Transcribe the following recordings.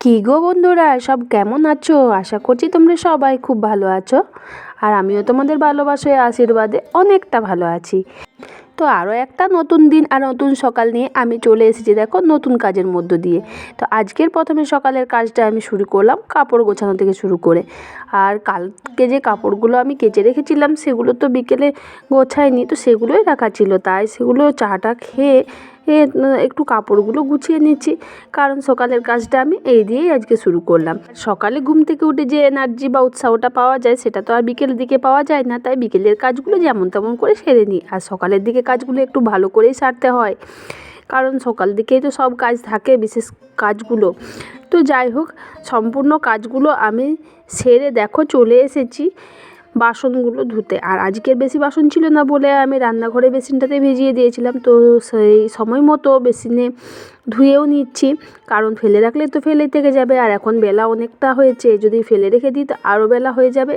কী গো বন্ধুরা, সব কেমন আছো? আশা করছি তোমরা সবাই খুব ভালো আছো। আর আমিও তোমাদের ভালোবাসায় আশীর্বাদে অনেকটা ভালো আছি। তো আরও একটা নতুন দিন আর নতুন সকাল নিয়ে আমি চলে এসেছি দেখো নতুন কাজের মধ্য দিয়ে। তো আজকের প্রথমে সকালের কাজটা আমি শুরু করলাম কাপড় গোছানো থেকে শুরু করে। আর কালকে যে কাপড়গুলো আমি কেচে রেখেছিলাম সেগুলো তো বিকেলে গোছায়নি তো সেগুলোই রাখা ছিল। তাই সেগুলো চাটা খেয়ে একটু কাপড়গুলো গুছিয়ে নিচ্ছি। কারণ সকালের কাজটা আমি এই দিয়েই আজকে শুরু করলাম। সকালে ঘুম থেকে উঠে যে এনার্জি বা উৎসাহটা পাওয়া যায়, সেটা তো আর বিকেলের দিকে পাওয়া যায় না। তাই বিকেলের কাজগুলো যেমন তেমন করে সেরে নিই। আর সকালের দিকে কাজগুলো একটু ভালো করেই সারতে হয়। কারণ সকাল দিকেই তো সব কাজ থাকে, বিশেষ কাজগুলো। তো যাই হোক, সম্পূর্ণ কাজগুলো আমি সেরে দেখো চলে এসেছি। বাসনগুলো ধুতে। আর আজকের বেশি বাসন ছিল না বলে আমি রান্নাঘরে বেসিনটাতে ভিজিয়ে দিয়েছিলাম। তো সেই সময় মতো বেসিনে ধুয়েও নিচ্ছি। কারণ ফেলে রাখলে তো ফেলে থেকে যাবে। আর এখন বেলা অনেকটা হয়েছে। যদি ফেলে রেখে দিই তো আরও বেলা হয়ে যাবে।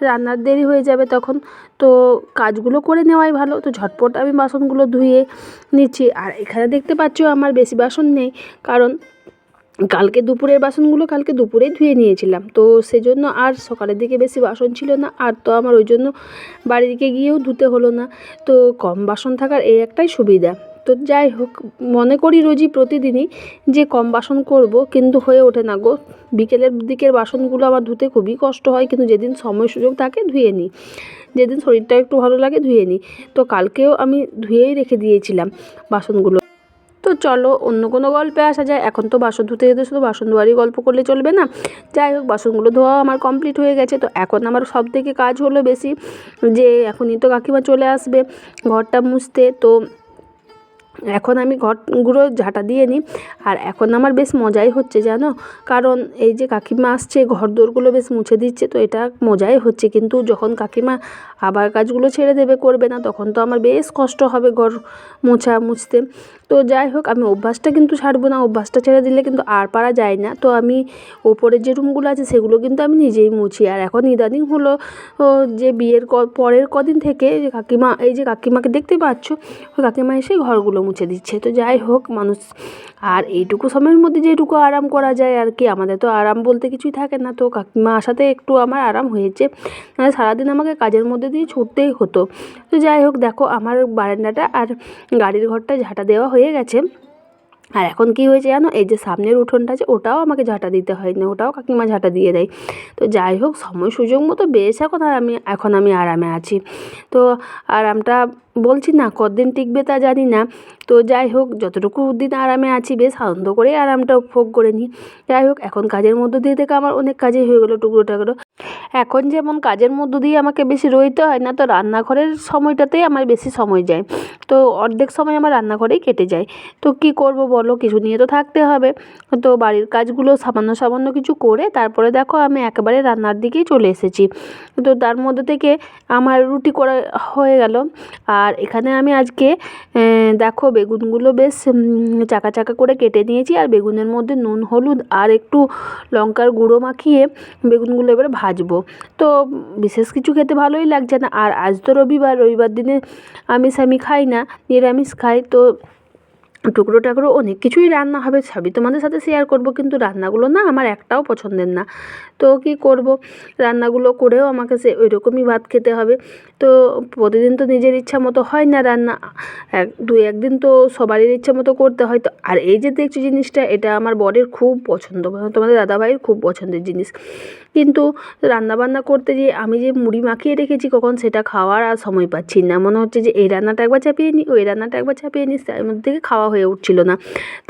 রান্নার দেরি হয়ে যাবে তখন। তো কাজগুলো করে নেওয়াই ভালো। তো ঝটপট আমি বাসনগুলো ধুয়ে নিচ্ছি। আর এখানে দেখতে পাচ্ছ আমার বেশি বাসন নেই। কারণ কালকে দুপুরের বাসনগুলো কালকে দুপুরেই ধুয়ে নিয়েছিলাম। তো সেজন্য আর সকালের দিকে বেশি বাসন ছিল না, আর তো আমার ওই জন্য বাড়ির দিকে গিয়েও ধুতে হলো না। তো কম বাসন থাকার এই একটাই সুবিধা। তো যাই হোক, মনে করি রোজই প্রতিদিনই যে কম বাসন করব, কিন্তু হয়ে ওঠে না গো। বিকেলের দিকের বাসনগুলো আমার ধুতে খুবই কষ্ট হয়, কিন্তু যেদিন সময় সুযোগ থাকে ধুয়ে নিই। যেদিন শরীরটা একটু ভালো লাগে ধুয়ে নিই। তো কালকেও আমি ধুয়েই রেখে দিয়েছিলাম বাসনগুলো। চলো, অন্য কোনো গল্পে আসা যায়। এখন তো বাসন ধুতে যেতে শুধু বাসন ধোয়ারই গল্প করলে চলবে না। যাই হোক, বাসনগুলো ধোয়া আমার কমপ্লিট হয়ে গেছে। তো এখন আমার সব থেকে কাজ হলো বেশি যে, এখনই তো কাকিমা চলে আসবে ঘরটা মুছতে। তো এখন আমি ঘরগুলো ঝাঁটা দিয়ে নিই। আর এখন আমার বেশ মজাই হচ্ছে, জানো? কারণ এই যে কাকিমা আসছে, ঘর দোরগুলো বেশ মুছে দিচ্ছে, তো এটা মজাই হচ্ছে। কিন্তু যখন কাকিমা আবার কাজগুলো ছেড়ে দেবে, করবে না, তখন তো আমার বেশ কষ্ট হবে ঘর মোছা মুছতে। তো যাই হোক, আমি অভ্যাসটা কিন্তু ছাড়বো না। অভ্যাসটা ছেড়ে দিলে কিন্তু আর পারা যায় না। তো আমি ওপরের যে রুমগুলো আছে, সেগুলো কিন্তু আমি নিজেই মুছি। আর এখন ইদানিং হলো যে বিয়ের পরের কদিন থেকে কাকিমা, এই যে কাকিমাকে দেখতে পাচ্ছ কাকিমা এসে ঘরগুলো মুছে দিচ্ছে। তো যাই হোক, মানুষ, আর এইটুকু সময়ের মধ্যে যেটুকু আরাম করা যায় আর কি, আমাদের তো আরাম বলতে কিছুই থাকে না। তো কাকিমা আসাতে একটু আমার আরাম হয়েছে নাহলে সারাদিন আমাকে কাজের মধ্যে দিয়ে ছুটতেই হতো। তো যাই হোক, দেখো আমার বারান্দাটা আর গাড়ির ঘরটা ঝাঁটা দেওয়া হয়ে গেছে। আর এখন কী হয়েছে জানো? এই যে সামনের উঠোনটা আছে, ওটাও আমাকে ঝাঁটা দিতে হয় না ওটাও কাকিমা ঝাঁটা দিয়ে দেয়। তো যাই হোক, সময় সুযোগ মতো বেশ এখন আর আমি, এখন আমি আরামে আছি। তো আরামটা বলছি না, কতদিন টিকবে তা জানি না। তো যাই হোক, যতটুকু দিন আরামে আছি, বেশ আনন্দ করে আরামটা উপভোগ করে নিই। যাই হোক, এখন কাজের মধ্য দিয়ে থেকে আমার অনেক কাজই হয়ে গেলো টুকরো টাকরো এখন যেমন কাজের মধ্য দিয়ে আমাকে বেশি রইতে হয় না, তো রান্নাঘরের সময়টাতেই আমার বেশি সময় যায়। তো অর্ধেক সময় আমার রান্নাঘরেই কেটে যায়। তো কী করব বলো? কিছু নিয়ে তো থাকতে হবে। তো বাড়ির কাজগুলো সামান্য সামান্য কিছু করে তারপরে দেখো আমি একেবারে রান্নার দিকেই চলে এসেছি। তো তার মধ্যে থেকে আমার রুটি করা হয়ে গেল। আর এখানে আমি আজকে দেখো বেগুনগুলো বেশ চাকা চাকা করে কেটে নিয়েছি। আর বেগুনের মধ্যে নুন, হলুদ আর একটু লঙ্কার গুঁড়ো মাখিয়ে বেগুনগুলো এবারে ভাজবো। তো বিশেষ কিছু খেতে ভালোই লাগছে না। আর আজ তো রবিবার রবিবার দিনে আমিষ আমি খাই না, নিরামিষ খাই। তো টুকরো টাকরো অনেক কিছুই রান্না হবে, সবই তোমাদের সাথে শেয়ার করব, কিন্তু রান্নাগুলো না আমার একটাও পছন্দের না। তো কী করব? রান্নাগুলো করেও আমাকে সে ওই রকমই ভাত খেতে হবে। তো প্রতিদিন তো নিজের ইচ্ছা মতো হয় না রান্না। এক, দু, একদিন তো সবারই ইচ্ছা মতো করতে হয়। তো আর এই যে দেখছি জিনিসটা, এটা আমার বরের খুব পছন্দ তোমাদের দাদাভাইয়ের খুব পছন্দের জিনিস। কিন্তু রান্নাবান্না করতে গিয়ে আমি যে মুড়ি মাখিয়ে রেখেছি কখন, সেটা খাওয়ার আর সময় পাচ্ছি না। মনে হচ্ছে যে এই রান্নাটা একবার চাপিয়ে নিই ওই রান্নাটা একবার চাপিয়ে নিই তার মধ্যে খাওয়া হয়ে উঠছিল না।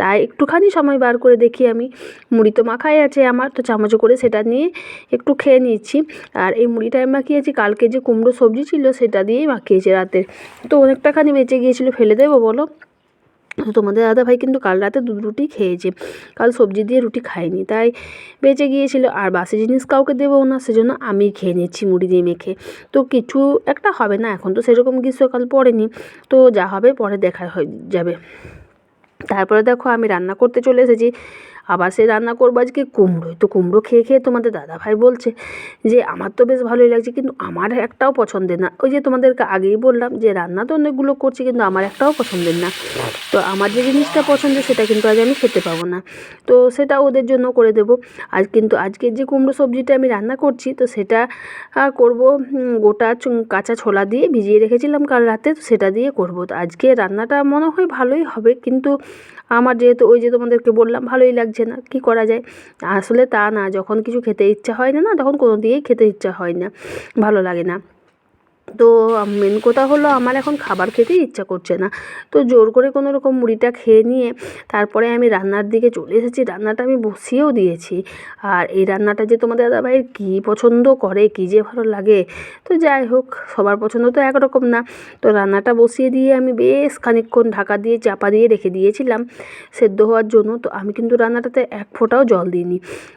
তাই একটুখানি সময় বার করে দেখি আমি। মুড়ি তো মাখাই আছে আমার, তো চামচে করে সেটা নিয়ে একটু খেয়ে নিচ্ছি। আর এই মুড়িটা আমি মাখিয়েছি, কালকে যে কুমড়ো সবজি ছিল সেটা দিয়েই মাখিয়েছি রাতে। তো অনেকটাখানি বেঁচে গিয়েছিল, ফেলে দেবো বলো? তোমাদের দাদাভাই কিন্তু কাল রাতে দুধ রুটি খেয়েছে। কাল সবজি দিয়ে রুটি খায়নি, তাই বেঁচে গিয়েছিল। আর বাসি জিনিস কাউকে দেবও না, সেজন্য আমি খেয়ে নিচ্ছি মুড়ি দিয়ে মেখে। তো কিছু একটা হবে না, এখন তো সেরকম গ্রীষ্মকাল পড়েনি। তো যা হবে পরে দেখা হয়ে যাবে। তারপরে দেখো আমি রান্না করতে চলে এসেছি। আবার সে রান্না করব আজকে কুমড়োই তো কুমড়ো খেয়ে খেয়ে তোমাদের দাদাভাই বলছে যে, আমার তো বেশ ভালোই লাগছে, কিন্তু আমার একটাও পছন্দের না। ওই যে তোমাদেরকে আগেই বললাম যে, রান্না তো অনেকগুলো করছি, কিন্তু আমার একটাও পছন্দের না। তো আমার যে জিনিসটা পছন্দের সেটা কিন্তু আজ আমি খেতে পাবো না। তো সেটা ওদের জন্য করে দেবো। আজ কিন্তু আজকের যে কুমড়ো সবজিটা আমি রান্না করছি, তো সেটা করব গোটা কাঁচা ছোলা দিয়ে ভিজিয়ে রেখেছিলাম কাল রাতে, তো সেটা দিয়ে করব। তো আজকে রান্নাটা মনে হয় ভালোই হবে, কিন্তু আমার যেহেতু ওই যে তোমাদেরকে বললাম, ভালোই লাগছে না, কি করা যায়? আসলে তা না, যখন কিছু খেতে ইচ্ছা হয় না না, তখন কোনো দিয়েই খেতে ইচ্ছা হয় না, ভালো লাগে না। তো মেন কথা হলো আমার এখন খাবার খেতেই ইচ্ছা করছে না। তো জোর করে কোনো রকম মুড়িটা খেয়ে নিয়ে তারপরে আমি রান্নার দিকে চলে এসেছি। রান্নাটা আমি বসিয়েও দিয়েছি। আর এই রান্নাটা যে তোমাদের দাদাভাইয়ের কী পছন্দ করে, কী যে ভালো লাগে, তো যাই হোক, সবার পছন্দ তো একরকম না। তো রান্নাটা বসিয়ে দিয়ে আমি বেশ খানিকক্ষণ ঢাকা দিয়ে চাপা দিয়ে রেখে দিয়েছিলাম সেদ্ধ হওয়ার জন্য। তো আমি কিন্তু রান্নাটাতে এক ফোঁটাও জল দিইনি।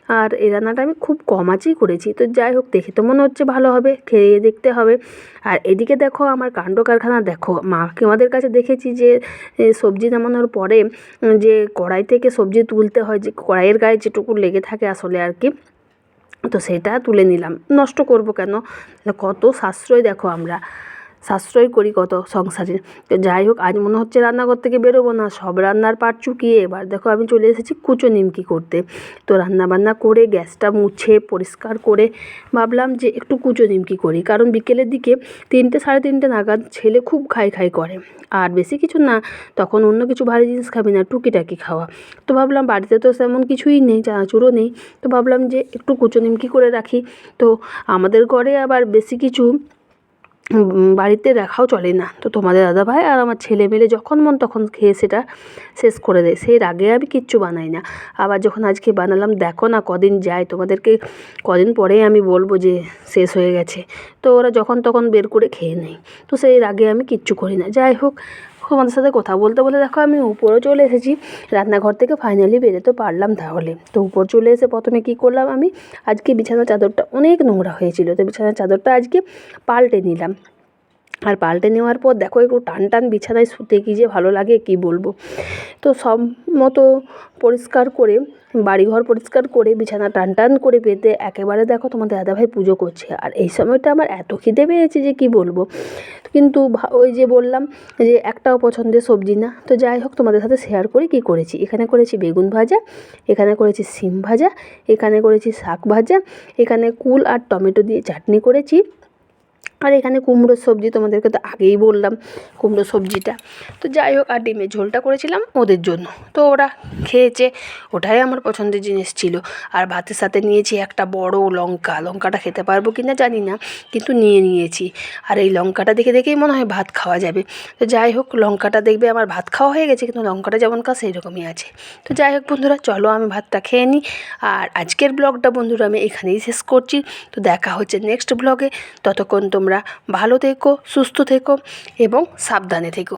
আর এই রান্নাটা আমি খুব কম আঁচেই করেছি। তো যাই হোক, দেখে তো মনে হচ্ছে ভালো হবে, খেয়ে দেখতে হবে। আর এদিকে দেখো, আমার কাণ্ড কারখানা, দেখো মাকে আমাদের কাছে দেখেছি যে সবজি নামানোর পরে যে কড়াই থেকে সবজি তুলতে হয়, যে কড়াইয়ের গায়ে যেটুকু লেগে থাকে আসলে আর কি, তো সেটা তুলে নিলাম। নষ্ট করব কেন? কত সাশ্রয় দেখো আমরা। সাশ্রয় করি কত সংসারে। তো যাই হোক, আজ মনে হচ্ছে রান্নাঘর থেকে বেরোবো না, সব রান্নার পাট চুকিয়ে এবার দেখো আমি চলে এসেছি কুচো নিমকি করতে। তো রান্না বান্না করে গ্যাসটা মুছে পরিষ্কার করে ভাবলাম যে একটু কুচো নিমকি করি, কারণ বিকেলের দিকে তিনটে সাড়ে তিনটে নাগাদ ছেলে খুব খাই খাই করে। আর বেশি কিছু না, তখন অন্য কিছু ভারী জিনিস খাবি না, টুকিটাকি খাওয়া। তো ভাবলাম বাড়িতে তো সেমন কিছুই নেই, চানাচুরও নেই, তো ভাবলাম যে একটু কুচো নিমকি করে রাখি। তো আমাদের ঘরে আবার বেশি কিছু বাড়িতে রাখাও চলে না। তো তোমাদের দাদাভাই আর আমার ছেলে মেলে যখন মন তখন খেয়ে সেটা শেষ করে দেয়। সেই আগে আমি কিচ্ছু বানাই না। আবার যখন আজকে বানালাম, দেখো না কদিন যায়। তোমাদেরকে কদিন পরেই আমি বলব যে শেষ হয়ে গেছে। তো ওরা যখন তখন বের করে খেয়ে নেয়। তো সেই আগে আমি কিচ্ছু করি না। যাই হোক তোমাদের সাথে কথা বলতে বলে দেখো আমি উপরেও চলে এসেছি। রান্নাঘর থেকে ফাইনালি বেরোতে পারলাম তাহলে। তো উপর চলে এসে প্রথমে কি করলাম আমি? আজকে বিছানার চাদরটা অনেক নোংরা হয়েছিল। তো বিছানার চাদরটা আজকে পাল্টে নিলাম। আর পাল্টে নেওয়ার পর দেখো একটু টান টান বিছানায় শুতে কী যে ভালো লাগে, কি বলব? তো সব মতো পরিষ্কার করে, বাড়িঘর পরিষ্কার করে, বিছানা টান টান করে পেতে একেবারে দেখো তোমাদের দাদাভাই পুজো করছে। আর এই সময়টা আমার এত খিদে পেয়েছে যে কি বলব? কিন্তু ওই যে বললাম যে একটাও পছন্দের সবজি না। তো যাই হোক, তোমাদের সাথে শেয়ার করি কি করেছি। এখানে করেছি বেগুন ভাজা, এখানে করেছি সিম ভাজা, এখানে করেছি শাক ভাজা, এখানে কুল আর টমেটো দিয়ে চাটনি করেছি। আর এখানে কুমড়োর সবজি তোমাদেরকে তো আগেই বললাম, কুমড়ো সবজিটা। তো যাই হোক, আর ডিমের ঝোলটা করেছিলাম ওদের জন্য। তো ওরা খেয়েছে, ওটাই আমার পছন্দের জিনিস ছিল। আর ভাতের সাথে নিয়েছি একটা বড় লঙ্কা। লঙ্কাটা খেতে পারব কি না জানি না, কিন্তু নিয়ে নিয়েছি। আর এই লঙ্কাটা দেখে দেখেই মনে হয় ভাত খাওয়া যাবে। তো যাই হোক, লঙ্কাটা দেখবে আমার ভাত খাওয়া হয়ে গেছে, কিন্তু লঙ্কাটা যেমন কা সেই রকমই আছে। তো যাই হোক বন্ধুরা, চলো আমি ভাতটা খেয়ে নিই। আর আজকের ব্লগটা বন্ধুরা আমি এখানেই শেষ করছি। তো দেখা হচ্ছে নেক্সট ব্লগে। ততক্ষণ তোমরা ভালো থেকো সুস্থ থেকো এবং সাবধানে থেকো।